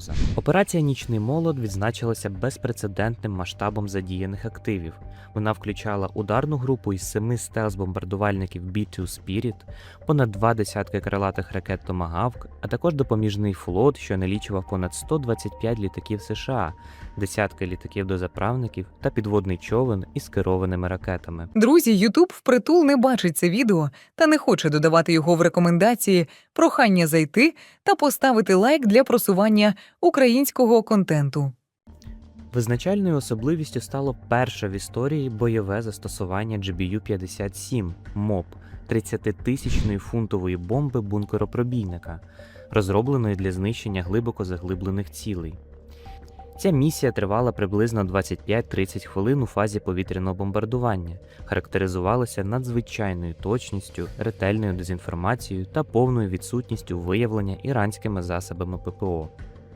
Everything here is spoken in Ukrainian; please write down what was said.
загроза. Операція Нічний молот відзначилася безпрецедентним масштабом задіяних активів. Вона включала ударну групу із семи стелс-бомбардувальників B-2 Spirit, понад два десятки крилатих ракет Томагавк, а також допоміжний флот, що налічував понад 125 літаків США, десятки літаків-дозаправників та підводний човен із керованими ракетами. Друзі, Ютуб впритул не бачить це відео та не хоче додавати його в рекомендації. Прохання зайти та поставити лайк для просування українського контенту. Визначальною особливістю стало перше в історії бойове застосування GBU-57 МОП 30-тисячної фунтової бомби бункеропробійника, розробленої для знищення глибоко заглиблених цілей. Ця місія тривала приблизно 25-30 хвилин у фазі повітряного бомбардування, характеризувалася надзвичайною точністю, ретельною дезінформацією та повною відсутністю виявлення іранськими засобами ППО.